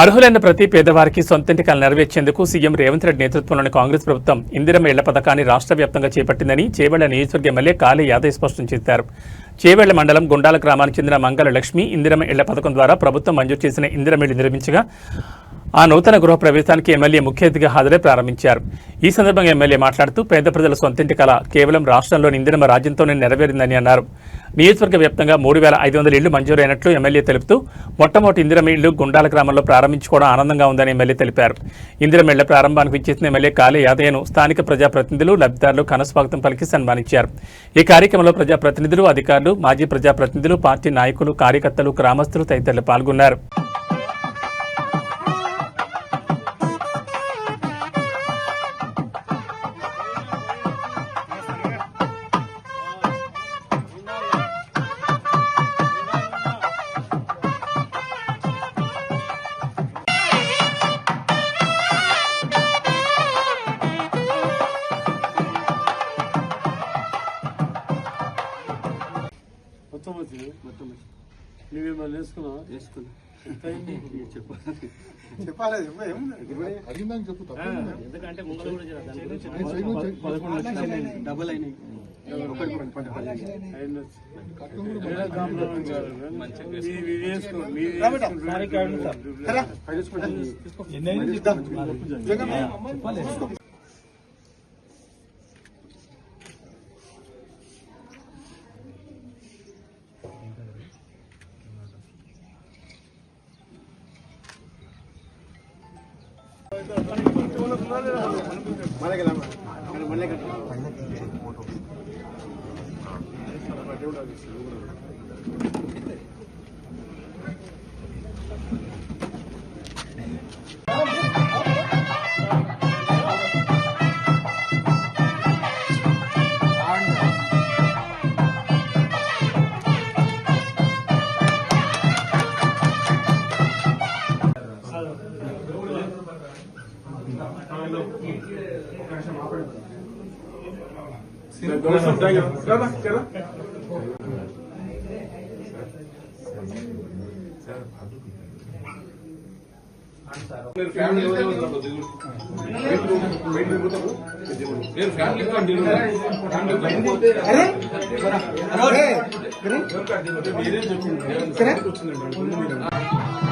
అర్హులైన ప్రతి పేదవారికి సొంతింటి కళ నెరవేర్చేందుకు సీఎం రేవంత్ రెడ్డి నేతృత్వంలోని కాంగ్రెస్ ప్రభుత్వం ఇందిరమ్మ ఇళ్ళ పథకాన్ని రాష్ట్ర వ్యాప్తంగా చేపట్టిందని చేవెళ్ళ నియోజకవర్గ ఎమ్మెల్యే కాళీ యాదవ్ స్పష్టం చేశారు. చేవెళ్ళ మండలం గుండాల గ్రామానికి చెందిన మంగళ లక్ష్మి ఇందిరమ్మ ఇళ్ళ పథకం ద్వారా ప్రభుత్వం మంజూరు చేసిన ఇందిరమ్మ ఇళ్ళు నిర్మించగా ఆ నూతన గృహ ప్రవేశానికి ఎమ్మెల్యే ముఖ్య అతిథిగా హాజరై ప్రారంభించారు. ఈ సందర్భంగా ఎమ్మెల్యే మాట్లాడుతూ పేద ప్రజల సొంతింటి కళ కేవలం రాష్ట్రంలోని ఇందిరమ్మ రాజ్యంతోనే నెరవేరిందని అన్నారు. నియోజకవర్గ వ్యాప్తంగా మూడు వేల ఐదు వందల ఇళ్ళు మంజూరైనట్లు ఎమ్మెల్యే తెలుపుతూ మొట్టమొదటి ఇందిరమ్మ ఇళ్ళు గుండాల గ్రామంలో ప్రారంభించుకోవడం ఆనందంగా ఉందని ఎమ్మెల్యే తెలిపారు. ఇందిరమ్మ ఇళ్ళ ప్రారంభానికి విచ్చేసిన ఎమ్మెల్యే కాళీ యాదయ్యను స్థానిక ప్రజాప్రతినిధులు లబ్ధిదారులు ఘనస్వాగతం పలికి సన్మానించారు. ఈ కార్యక్రమంలో ప్రజాప్రతినిధులు అధికారులు మాజీ ప్రజాప్రతినిధులు పార్టీ నాయకులు కార్యకర్తలు గ్రామస్తులు తదితరులు పాల్గొన్నారు. మొత్తం వచ్చింది మొత్తం నువ్వేమన్నా వేసుకున్నావా? వేసుకున్నా? చెప్పాలి పదకొండు లక్షలు అయినాయి. డబుల్ అయినాయి. పది పది పది అయిన వేరే దాంట్లో కాదు.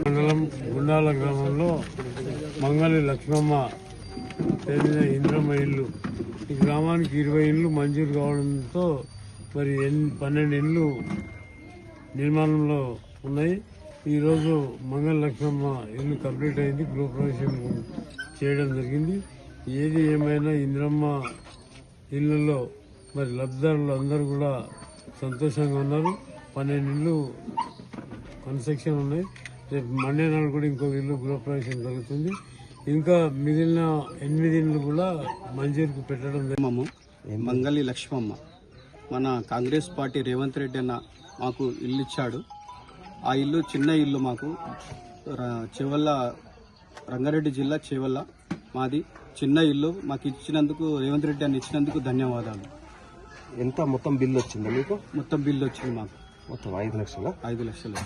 మండలం గుండాల గ్రామంలో మంగళి లక్ష్మమ్మ చెందిన ఇంద్రమ్మ ఇల్లు. ఈ గ్రామానికి ఇరవై ఇండ్లు మంజూరు కావడంతో మరి ఎన్ పన్నెండు ఇండ్లు నిర్మాణంలో ఉన్నాయి. ఈరోజు మంగళ లక్ష్మమ్మ ఇల్లు కంప్లీట్ అయింది. గృహప్రవేశం చేయడం జరిగింది. ఏది ఏమైనా ఇంద్రమ్మ ఇళ్ళలో మరి లబ్ధిదారులు అందరూ కూడా సంతోషంగా ఉన్నారు. పన్నెండు ఇళ్ళు కన్స్ట్రక్షన్ ఉన్నాయి. రేపు మండే నాడు కూడా ఇంకో ఇల్లు గృహప్రవేశం జరుగుతుంది. ఇంకా మిగిలిన ఎనిమిది ఇళ్ళు కూడా మంజూరుకు పెట్టడం మంగళి లక్ష్మమ్మ. మన కాంగ్రెస్ పార్టీ రేవంత్ రెడ్డి అన్న మాకు ఇల్లు ఇచ్చాడు. ఆ ఇల్లు చిన్న ఇల్లు మాకు. ర- చెవల్ల రంగారెడ్డి జిల్లా చెవల్ల. మాది చిన్న ఇల్లు. మాకు ఇచ్చినందుకు రేవంత్ రెడ్డి అన్న ఇచ్చినందుకు ధన్యవాదాలు. ఎంత? మొత్తం బిల్ వచ్చిందా మీకు? మొత్తం బిల్లు వచ్చింది మాకు. మొత్తం ఐదు లక్షల? ఐదు లక్షలు.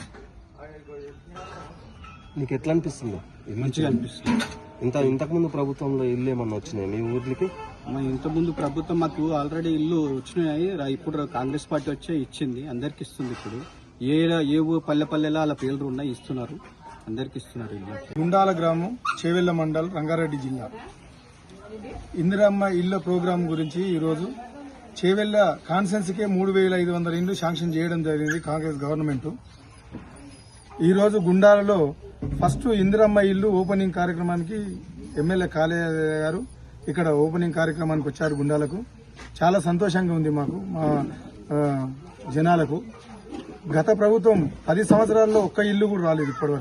నీకు ఎట్లా అనిపిస్తుంది? మంచిగా అనిపిస్తుంది. ఇంత ఇంతకుముందు ప్రభుత్వంలో ఇల్లు ఏమన్నా వచ్చినాయి మీ ఊర్లకి? మా ఇంతకుముందు ప్రభుత్వం మాకు ఆల్రెడీ ఇల్లు వచ్చినాయి. ఇప్పుడు కాంగ్రెస్ పార్టీ వచ్చే ఇచ్చింది. అందరికి ఇస్తుంది ఇప్పుడు. ఏ ఏ పల్లె పల్లెలో అలా పేర్లు ఉన్నాయి ఇస్తున్నారు. అందరికి ఇస్తున్నారు ఇల్లు. గుండాల గ్రామం చేవెళ్ళ మండల్ రంగారెడ్డి జిల్లా. ఇందిరమ్మ ఇళ్ళ ప్రోగ్రాం గురించి ఈరోజు చేవెళ్ళ కాన్సెన్స్కే మూడు వేల ఐదు వందల ఇండ్లు శాంక్షన్ చేయడం జరిగింది కాంగ్రెస్ గవర్నమెంట్. ఈరోజు గుండాలలో ఫస్ట్ ఇందిరమ్మ ఇల్లు ఓపెనింగ్ కార్యక్రమానికి ఎమ్మెల్యే కాళయ్య గారు ఇక్కడ ఓపెనింగ్ కార్యక్రమానికి వచ్చారు గుండాలకు. చాలా సంతోషంగా ఉంది మాకు మా జనాలకు. గత ప్రభుత్వం పది సంవత్సరాల్లో ఒక్క ఇల్లు కూడా రాలేదు ఇప్పటివరకు.